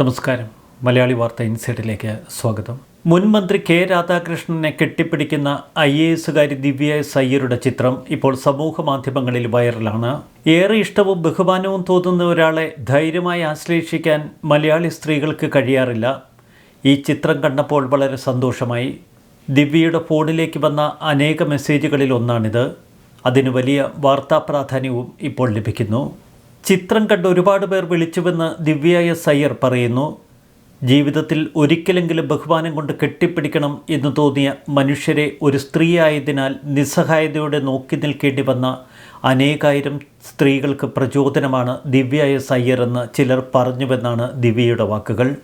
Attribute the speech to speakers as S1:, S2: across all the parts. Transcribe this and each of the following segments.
S1: നമസ്കാരം. മലയാളി വാർത്ത ഇൻസൈഡിലേക്ക് സ്വാഗതം. മുൻ മന്ത്രി കെ രാധാകൃഷ്ണനെ കെട്ടിപ്പിടിക്കുന്ന ഐ എ എസുകാരി ദിവ്യ എസ് അയ്യരുടെ ചിത്രം ഇപ്പോൾ സമൂഹ മാധ്യമങ്ങളിൽ വൈറലാണ്. ഏറെ ഇഷ്ടവും ബഹുമാനവും തോന്നുന്ന ഒരാളെ ധൈര്യമായി ആശ്ലേഷിക്കാൻ മലയാളി സ്ത്രീകൾക്ക് കഴിയാറില്ല. ഈ ചിത്രം കണ്ടപ്പോൾ വളരെ സന്തോഷമായി. ദിവ്യയുടെ ഫോണിലേക്ക് വന്ന അനേക മെസ്സേജുകളിൽ ഒന്നാണിത്. അതിന് വലിയ വാർത്താ പ്രാധാന്യവും ഇപ്പോൾ ലഭിക്കുന്നു. ചിത്രം കണ്ട് ഒരുപാട് പേർ വിളിച്ചുവെന്ന് ദിവ്യ സയ്യർ പറയുന്നു. ജീവിതത്തിൽ ഒരിക്കലെങ്കിലും ബഹുമാനം കൊണ്ട് കെട്ടിപ്പിടിക്കണം എന്ന് തോന്നിയ മനുഷ്യരെ ഒരു സ്ത്രീയായതിനാൽ നിസ്സഹായതയോടെ നോക്കി നിൽക്കേണ്ടി വന്ന അനേകായിരം സ്ത്രീകൾക്ക് പ്രചോദനമാണ് ദിവ്യ സയ്യർ എന്ന് ചിലർ പറഞ്ഞുവെന്നാണ് ദിവ്യയുടെ വാക്കുകൾ.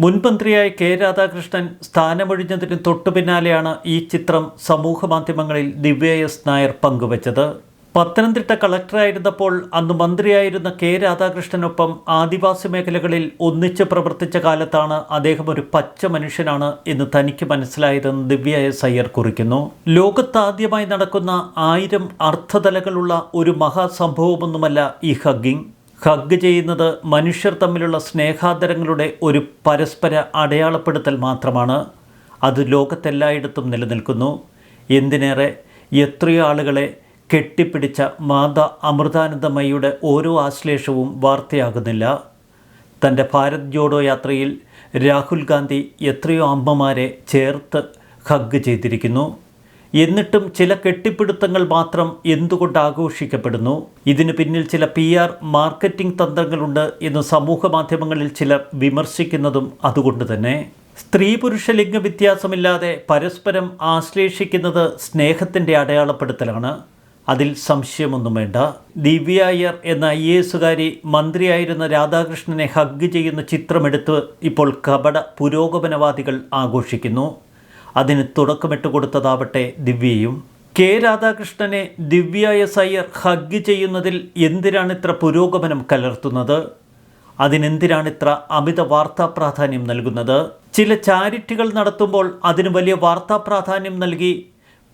S1: മുൻമന്ത്രിയായ കെ രാധാകൃഷ്ണൻ സ്ഥാനമൊഴിഞ്ഞതിന് തൊട്ടു പിന്നാലെയാണ് ഈ ചിത്രം സമൂഹ മാധ്യമങ്ങളിൽ ദിവ്യ എസ് നായർ പങ്കുവച്ചത്. പത്തനംതിട്ട കളക്ടറായിരുന്നപ്പോൾ അന്ന് മന്ത്രിയായിരുന്ന കെ രാധാകൃഷ്ണനൊപ്പം ആദിവാസി മേഖലകളിൽ ഒന്നിച്ച് പ്രവർത്തിച്ച കാലത്താണ് അദ്ദേഹം ഒരു പച്ച മനുഷ്യനാണ് എന്ന് തനിക്ക് മനസ്സിലായതെന്ന് ദിവ്യ സയ്യർ കുറിക്കുന്നു. ലോകത്താദ്യമായി നടക്കുന്ന ആയിരം അർത്ഥതലകളുള്ള ഒരു മഹാസംഭവമൊന്നുമല്ല ഈ ഹഗ്ഗിംഗ് ഹഗ് ചെയ്യുന്നത് മനുഷ്യർ തമ്മിലുള്ള സ്നേഹാദരങ്ങളുടെ ഒരു പരസ്പര അടയാളപ്പെടുത്തൽ മാത്രമാണ്. അത് ലോകത്തെല്ലായിടത്തും നിലനിൽക്കുന്നു. എന്തിനേറെ? എത്രയോ ആളുകളെ കെട്ടിപ്പിടിച്ച മാതാ അമൃതാനന്ദമയിയുടെ ഓരോ ആശ്ലേഷവും വാർത്തയാകുന്നില്ല. തന്റെ ഭാരത് ജോഡോ യാത്രയിൽ രാഹുൽ ഗാന്ധി എത്രയോ അമ്മമാരെ ചേർത്ത് ഹഗ് ചെയ്തിരിക്കുന്നു. എന്നിട്ടും ചില കെട്ടിപ്പിടുത്തങ്ങൾ മാത്രം എന്തുകൊണ്ട് ആഘോഷിക്കപ്പെടുന്നു? ഇതിന് പിന്നിൽ ചില പി ആർ മാർക്കറ്റിംഗ് തന്ത്രങ്ങളുണ്ട് എന്ന് സമൂഹ മാധ്യമങ്ങളിൽ ചിലർ വിമർശിക്കുന്നതും അതുകൊണ്ട് തന്നെ. സ്ത്രീ പുരുഷ ലിംഗ വ്യത്യാസമില്ലാതെ പരസ്പരം ആശ്ലേഷിക്കുന്നത് സ്നേഹത്തിന്റെ അടയാളപ്പെടുത്തലാണ്. അതിൽ സംശയമൊന്നും വേണ്ട. ദിവ്യ അയ്യർ എന്ന ഐ എ എസുകാരി മന്ത്രിയായിരുന്ന രാധാകൃഷ്ണനെ ഹഗ് ചെയ്യുന്ന ചിത്രമെടുത്ത് ഇപ്പോൾ കപട പുരോഗമനവാദികൾ ആഘോഷിക്കുന്നു. അതിന് തുടക്കമിട്ട് കൊടുത്തതാവട്ടെ ദിവ്യയും. കെ രാധാകൃഷ്ണനെ ദിവ്യ എസ് അയ്യർ ഹഗ് ചെയ്യുന്നതിൽ എന്തിനാണ് ഇത്ര പുരോഗമനം കലർത്തുന്നത്? അതിനെന്തിനാണ് ഇത്ര അമിത വാർത്താ പ്രാധാന്യം നൽകുന്നത്? ചില ചാരിറ്റികൾ നടത്തുമ്പോൾ അതിന് വലിയ വാർത്താ പ്രാധാന്യം നൽകി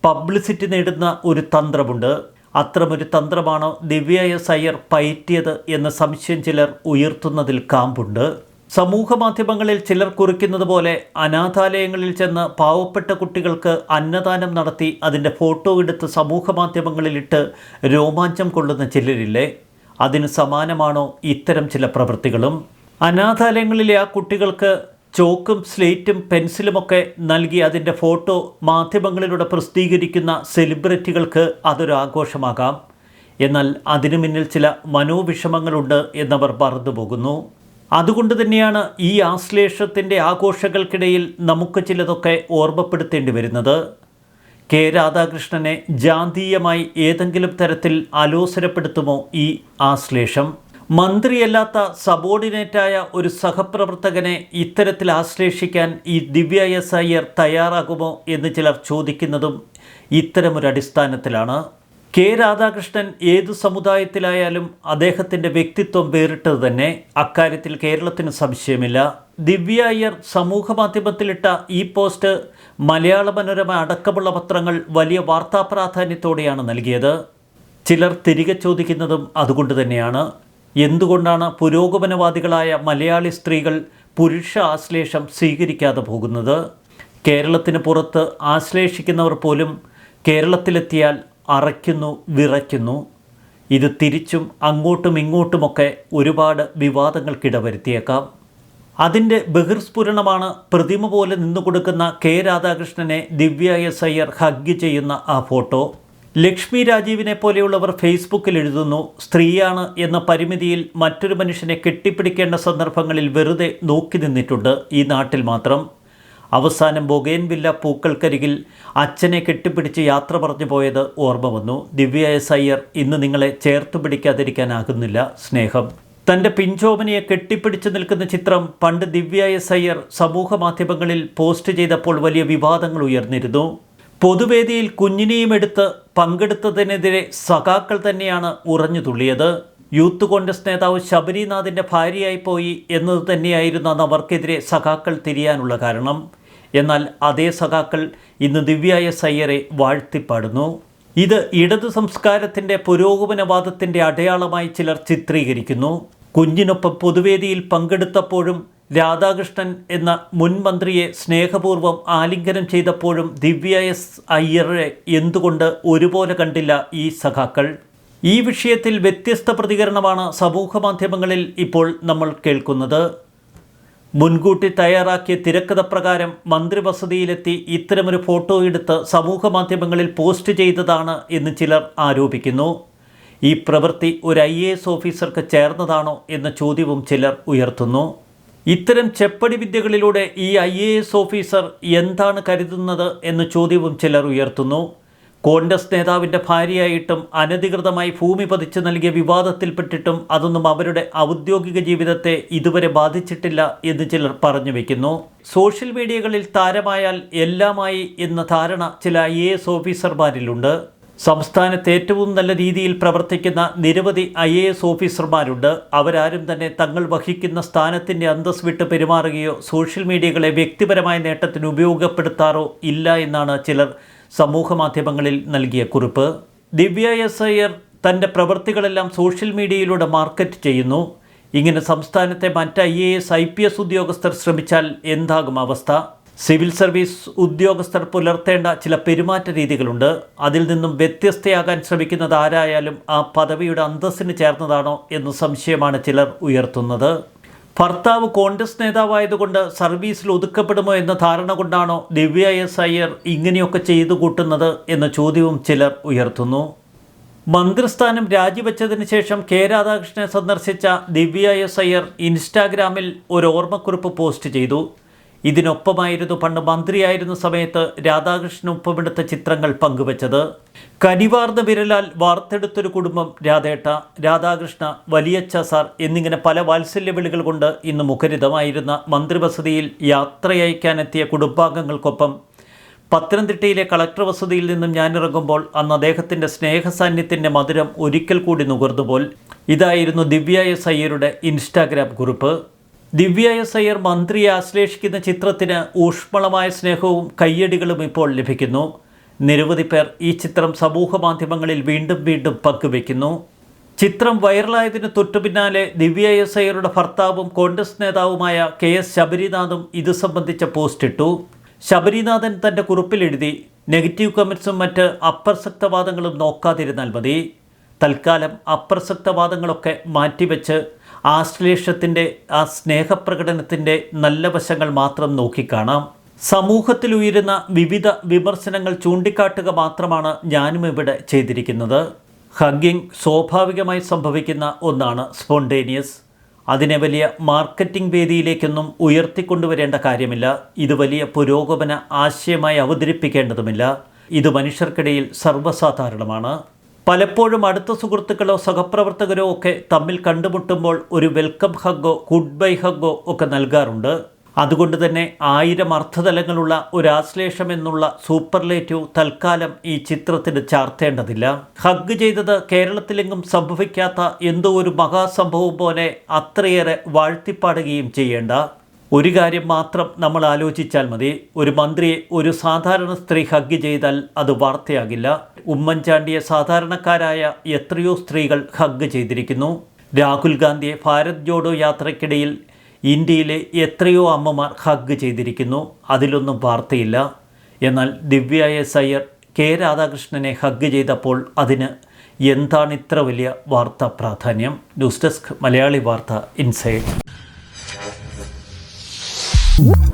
S1: പബ്ലിസിറ്റി നേടുന്ന ഒരു തന്ത്രമുണ്ട്. അത്തരമൊരു തന്ത്രമാണോ ദിവ്യ എസ് അയ്യർ പയറ്റിയത് എന്ന സംശയം ചിലർ ഉയർത്തുന്നതിൽ കാമ്പുണ്ട്. സമൂഹ മാധ്യമങ്ങളിൽ ചിലർ കുറിക്കുന്നത് പോലെ അനാഥാലയങ്ങളിൽ ചെന്ന് പാവപ്പെട്ട കുട്ടികൾക്ക് അന്നദാനം നടത്തി അതിന്റെ ഫോട്ടോ എടുത്ത് സമൂഹ മാധ്യമങ്ങളിലിട്ട് രോമാഞ്ചം കൊള്ളുന്ന ചിലരില്ലേ? അതിന് സമാനമാണോ ഇത്തരം ചില പ്രവൃത്തികളും? അനാഥാലയങ്ങളിലെ ആ കുട്ടികൾക്ക് ചോക്കും സ്ലേറ്റും പെൻസിലുമൊക്കെ നൽകി അതിന്റെ ഫോട്ടോ മാധ്യമങ്ങളിലൂടെ പ്രസിദ്ധീകരിക്കുന്ന സെലിബ്രിറ്റികൾക്ക് അതൊരു ആഘോഷമാകാം. എന്നാൽ അതിനു മുന്നിൽ ചില മനോവിഷമങ്ങളുണ്ട് എന്നവർ മറന്നു പോകുന്നു. അതുകൊണ്ട് തന്നെയാണ് ഈ ആശ്ലേഷത്തിന്റെ ആഘോഷങ്ങൾക്കിടയിൽ നമുക്ക് ചിലതൊക്കെ ഓർമ്മപ്പെടുത്തേണ്ടി വരുന്നത്. കെ രാധാകൃഷ്ണനെ ജാതീയമായി ഏതെങ്കിലും തരത്തിൽ അലോസരപ്പെടുത്തുമോ ഈ ആശ്ലേഷം? മന്ത്രിയല്ലാത്ത സബോർഡിനേറ്റായ ഒരു സഹപ്രവർത്തകനെ ഇത്തരത്തിൽ ആശ്ലേഷിക്കാൻ ഈ ദിവ്യ എസ് അയ്യർ തയ്യാറാകുമോ എന്ന് ചിലർ ചോദിക്കുന്നതും ഇത്തരമൊരു അടിസ്ഥാനത്തിലാണ്. കെ രാധാകൃഷ്ണൻ ഏതു സമുദായത്തിലായാലും അദ്ദേഹത്തിന്റെ വ്യക്തിത്വം വേറിട്ടത് തന്നെ. അക്കാര്യത്തിൽ കേരളത്തിന് സംശയമില്ല. ദിവ്യ അയ്യർ സമൂഹ മാധ്യമത്തിലിട്ട ഈ പോസ്റ്റ് മലയാള മനോരമ അടക്കമുള്ള പത്രങ്ങൾ വലിയ വാർത്താ പ്രാധാന്യത്തോടെയാണ് നൽകിയത്. ചിലർ തിരികെ ചോദിക്കുന്നതും അതുകൊണ്ട് തന്നെയാണ്. എന്തുകൊണ്ടാണ് പുരോഗമനവാദികളായ മലയാളി സ്ത്രീകൾ പുരുഷ ആശ്ലേഷം സ്വീകരിക്കാതെ പോകുന്നത്? കേരളത്തിന് പുറത്ത് ആശ്ലേഷിക്കുന്നവർ പോലും കേരളത്തിലെത്തിയാൽ അറയ്ക്കുന്നു വിറയ്ക്കുന്നു. ഇത് തിരിച്ചും അങ്ങോട്ടും ഇങ്ങോട്ടുമൊക്കെ ഒരുപാട് വിവാദങ്ങൾക്കിട വരുത്തിയേക്കാം അതിന്റെ ബഹിർസ്ഫുരണമാണ് പ്രതിമ പോലെ നിന്നുകൊടുക്കുന്ന കെ രാധാകൃഷ്ണനെ ദിവ്യ എസ് അയ്യർ ഹഗ് ചെയ്യുന്ന ആ ഫോട്ടോ. ലക്ഷ്മി രാജീവിനെ പോലെയുള്ളവർ ഫേസ്ബുക്കിൽ എഴുതുന്നു സ്ത്രീയാണ് എന്ന പരിമിതിയിൽ മറ്റൊരു മനുഷ്യനെ കെട്ടിപ്പിടിക്കേണ്ട സന്ദർഭങ്ങളിൽ വെറുതെ നോക്കി നിന്നിട്ടുണ്ട് ഈ നാട്ടിൽ മാത്രം. അവസാനം ബൊഗേൻവില്ല പൂക്കൾക്കരികിൽ അച്ഛനെ കെട്ടിപ്പിടിച്ച് യാത്ര പറഞ്ഞു പോയത് ഓർമ്മ വന്നു. ദിവ്യ എസ് അയ്യർ ഇന്ന് നിങ്ങളെ ചേർത്ത് പിടിക്കാതിരിക്കാനാകുന്നില്ല സ്നേഹം. തന്റെ പിഞ്ചോമനിയെ കെട്ടിപ്പിടിച്ച് നിൽക്കുന്ന ചിത്രം പണ്ട് ദിവ്യ എസ് അയ്യർ സമൂഹ മാധ്യമങ്ങളിൽ പോസ്റ്റ് ചെയ്തപ്പോൾ വലിയ വിവാദങ്ങൾ ഉയർന്നിരുന്നു. പൊതുവേദിയിൽ കുഞ്ഞിനെയും എടുത്ത് പങ്കെടുത്തതിനെതിരെ സഖാക്കൾ തന്നെയാണ് ഉറഞ്ഞു തുള്ളിയത്. യൂത്ത് കോൺഗ്രസ് നേതാവ് ശബരിനാഥിന്റെ ഭാര്യയായി പോയി എന്നത് തന്നെയായിരുന്നു അവർക്കെതിരെ സഖാക്കൾ തിരിയാനുള്ള കാരണം. എന്നാൽ അതേ സഖാക്കൾ ഇന്ന് ദിവ്യായ സയ്യറെ വാഴ്ത്തിപ്പാടുന്നു. ഇത് ഇടതു സംസ്കാരത്തിന്റെ പുരോഗമനവാദത്തിന്റെ അടയാളമായി ചിലർ ചിത്രീകരിക്കുന്നു. കുഞ്ഞിനൊപ്പം പൊതുവേദിയിൽ പങ്കെടുത്തപ്പോഴും രാധാകൃഷ്ണൻ എന്ന മുൻ മന്ത്രിയെ സ്നേഹപൂർവം ആലിംഗനം ചെയ്തപ്പോഴും ദിവ്യ എസ് അയ്യറെ എന്തുകൊണ്ട് ഒരുപോലെ കണ്ടില്ല ഈ സഖാക്കൾ? ഈ വിഷയത്തിൽ വ്യത്യസ്ത പ്രതികരണമാണ് സമൂഹ മാധ്യമങ്ങളിൽ ഇപ്പോൾ നമ്മൾ കേൾക്കുന്നത്. മുൻകൂട്ടി തയ്യാറാക്കിയ തിരക്കഥ പ്രകാരം മന്ത്രി വസതിയിലെത്തി ഇത്തരമൊരു ഫോട്ടോ എടുത്ത് സമൂഹ മാധ്യമങ്ങളിൽ പോസ്റ്റ് ചെയ്തതാണ് എന്ന് ചിലർ ആരോപിക്കുന്നു. ഈ പ്രവൃത്തി ഒരു ഐ ഓഫീസർക്ക് ചേർന്നതാണോ എന്ന ചോദ്യവും ചിലർ ഉയർത്തുന്നു. ഇത്തരം ചെപ്പടി വിദ്യകളിലൂടെ ഈ ഐ എ എസ് ഓഫീസർ എന്താണ് കരുതുന്നത് എന്ന് ചോദ്യവും ചിലർ ഉയർത്തുന്നു. കോൺഗ്രസ് നേതാവിന്റെ ഭാര്യയായിട്ടും അനധികൃതമായി ഭൂമി പതിച്ചു നൽകിയ വിവാദത്തിൽപ്പെട്ടിട്ടും അതൊന്നും അവരുടെ ഔദ്യോഗിക ജീവിതത്തെ ഇതുവരെ ബാധിച്ചിട്ടില്ല എന്ന് ചിലർ പറഞ്ഞു വയ്ക്കുന്നു സോഷ്യൽ മീഡിയകളിൽ താരമായാൽ എല്ലാമായി എന്ന ധാരണ ചില ഐ എ എസ് ഓഫീസർമാരിലുണ്ട്. സംസ്ഥാനത്ത് ഏറ്റവും നല്ല രീതിയിൽ പ്രവർത്തിക്കുന്ന നിരവധി ഐ എ എസ് ഓഫീസർമാരുണ്ട്. അവരാരും തന്നെ തങ്ങൾ വഹിക്കുന്ന സ്ഥാനത്തിന്റെ അന്തസ് വിട്ട് പെരുമാറുകയോ സോഷ്യൽ മീഡിയകളെ വ്യക്തിപരമായ നേട്ടത്തിന് ഉപയോഗപ്പെടുത്താറോ ഇല്ല എന്നാണ് ചിലർ സമൂഹമാധ്യമങ്ങളിൽ നൽകിയ കുറിപ്പ്. ദിവ്യ എസ് അയ്യർ തന്റെ പ്രവൃത്തികളെല്ലാം സോഷ്യൽ മീഡിയയിലൂടെ മാർക്കറ്റ് ചെയ്യുന്നു. ഇങ്ങനെ സംസ്ഥാനത്തെ മറ്റ് I A S I P S ഉദ്യോഗസ്ഥർ ശ്രമിച്ചാൽ എന്താകും അവസ്ഥ? സിവിൽ സർവീസ് ഉദ്യോഗസ്ഥർ പുലർത്തേണ്ട ചില പെരുമാറ്റ രീതികളുണ്ട്. അതിൽ നിന്നും വ്യത്യസ്തയാകാൻ ശ്രമിക്കുന്നത് ആരായാലും ആ പദവിയുടെ അന്തസ്സിന് ചേർന്നതാണോ എന്ന് സംശയമാണ് ചിലർ ഉയർത്തുന്നത്. ഭർത്താവ് കോൺഗ്രസ് നേതാവായതുകൊണ്ട് സർവീസിൽ ഒതുക്കപ്പെടുമോ എന്ന ധാരണ കൊണ്ടാണോ ദിവ്യ എസ് അയ്യർ ഇങ്ങനെയൊക്കെ ചെയ്തു കൂട്ടുന്നത് എന്ന ചോദ്യവും ചിലർ ഉയർത്തുന്നു. മന്ത്രിസ്ഥാനം രാജിവെച്ചതിന് ശേഷം കെ രാധാകൃഷ്ണനെ സന്ദർശിച്ച ദിവ്യ എസ് അയ്യർ ഇൻസ്റ്റാഗ്രാമിൽ ഒരു ഓർമ്മക്കുറിപ്പ് പോസ്റ്റ് ചെയ്തു. ഇതിനൊപ്പമായിരുന്നു പണ്ട് മന്ത്രിയായിരുന്ന സമയത്ത് രാധാകൃഷ്ണനൊപ്പമെടുത്ത ചിത്രങ്ങൾ പങ്കുവച്ചത്. കനിവാർന്ന വിരലാൽ വാർത്തെടുത്തൊരു കുടുംബം രാധേട്ട രാധാകൃഷ്ണ വലിയച്ച സാർ എന്നിങ്ങനെ പല വാത്സല്യ വിളികൾ കൊണ്ട് ഇന്ന് മുഖരിതമായിരുന്ന മന്ത്രിവസതിയിൽ യാത്രയയക്കാനെത്തിയ കുടുംബാംഗങ്ങൾക്കൊപ്പം പത്തനംതിട്ടയിലെ കളക്ടർ വസതിയിൽ നിന്നും ഞാനിറങ്ങുമ്പോൾ അന്ന് അദ്ദേഹത്തിന്റെ സ്നേഹസാന്നിധ്യത്തിന്റെ മധുരം ഒരിക്കൽ കൂടി നുകർന്നുപോൽ. ഇതായിരുന്നു ദിവ്യ എസ് അയ്യരുടെ ഇൻസ്റ്റാഗ്രാം കുറിപ്പ്. ദിവ്യ എസ് അയ്യർ മന്ത്രിയെ ആശ്ലേഷിക്കുന്ന ചിത്രത്തിന് ഊഷ്മളമായ സ്നേഹവും കയ്യടികളും ഇപ്പോൾ ലഭിക്കുന്നു. നിരവധി പേർ ഈ ചിത്രം സമൂഹ മാധ്യമങ്ങളിൽ വീണ്ടും വീണ്ടും പങ്കുവെക്കുന്നു ചിത്രം വൈറലായതിന് തൊട്ടുപിന്നാലെ ദിവ്യ എസ് അയ്യരുടെ ഭർത്താവും കോൺഗ്രസ് നേതാവുമായ കെ എസ് ശബരിനാഥും ഇത് സംബന്ധിച്ച പോസ്റ്റിട്ടു ശബരിനാഥൻ തന്റെ കുറിപ്പിലെഴുതി നെഗറ്റീവ് കമൻസും മറ്റ് അപ്രസക്തവാദങ്ങളും നോക്കാതിരുന്നാൽ മതി. തൽക്കാലം അപ്രസക്തവാദങ്ങളൊക്കെ മാറ്റിവെച്ച് ആശ്ലേഷത്തിന്റെ ആ സ്നേഹപ്രകടനത്തിന്റെ നല്ല വശങ്ങൾ മാത്രം നോക്കിക്കാണാം. സമൂഹത്തിൽ ഉയരുന്ന വിവിധ വിമർശനങ്ങൾ ചൂണ്ടിക്കാട്ടുക മാത്രമാണ് ഞാനും ഇവിടെ ചെയ്തിരിക്കുന്നത്. ഹഗ്ഗിംഗ് സ്വാഭാവികമായി സംഭവിക്കുന്ന ഒന്നാണ് സ്പോണ്ടേനിയസ്. അതിനെ വലിയ മാർക്കറ്റിംഗ് വേദിയിലേക്കൊന്നും ഉയർത്തിക്കൊണ്ടുവരേണ്ട കാര്യമില്ല. ഇത് വലിയ പുരോഗമന ആശയമായി അവതരിപ്പിക്കേണ്ടതുമില്ല. ഇത് മനുഷ്യർക്കിടയിൽ സർവസാധാരണമാണ്. പലപ്പോഴും അടുത്ത സുഹൃത്തുക്കളോ സഹപ്രവർത്തകരോ ഒക്കെ തമ്മിൽ കണ്ടുമുട്ടുമ്പോൾ ഒരു വെൽക്കം ഹഗ്ഗോ ഗുഡ് ബൈ ഹഗ്ഗോ ഒക്കെ നൽകാറുണ്ട്. അതുകൊണ്ട് തന്നെ ആയിരം അർത്ഥതലങ്ങളുള്ള ഒരു ആശ്ലേഷം എന്നുള്ള സൂപ്പർലേറ്റീവ് തൽക്കാലം ഈ ചിത്രത്തിന് ചാർത്തേണ്ടതില്ല. ഹഗ് ചെയ്തത് കേരളത്തിലെങ്ങും സംഭവിക്കാത്ത എന്തോ ഒരു മഹാസംഭവം പോലെ അത്രയേറെ വാഴ്ത്തിപ്പാടുകയും ചെയ്യേണ്ട. ഒരു കാര്യം മാത്രം നമ്മൾ ആലോചിച്ചാൽ മതി. ഒരു മന്ത്രിയെ ഒരു സാധാരണ സ്ത്രീ ഹഗ് ചെയ്താൽ അത് വാർത്തയാകില്ല. ഉമ്മൻചാണ്ടിയെ സാധാരണക്കാരായ എത്രയോ സ്ത്രീകൾ ഹഗ് ചെയ്തിരിക്കുന്നു. രാഹുൽ ഗാന്ധിയെ ഭാരത് ജോഡോ യാത്രയ്ക്കിടയിൽ ഇന്ത്യയിലെ എത്രയോ അമ്മമാർ ഹഗ് ചെയ്തിരിക്കുന്നു. അതിലൊന്നും വാർത്തയില്ല. എന്നാൽ ദിവ്യ എസ് അയ്യർ കെ രാധാകൃഷ്ണനെ ഹഗ് ചെയ്തപ്പോൾ അതിന് എന്താണ് ഇത്ര വലിയ വാർത്താ പ്രാധാന്യം? ന്യൂസ് ഡെസ്ക് മലയാളി വാർത്ത ഇൻസൈഡ്. Whoop.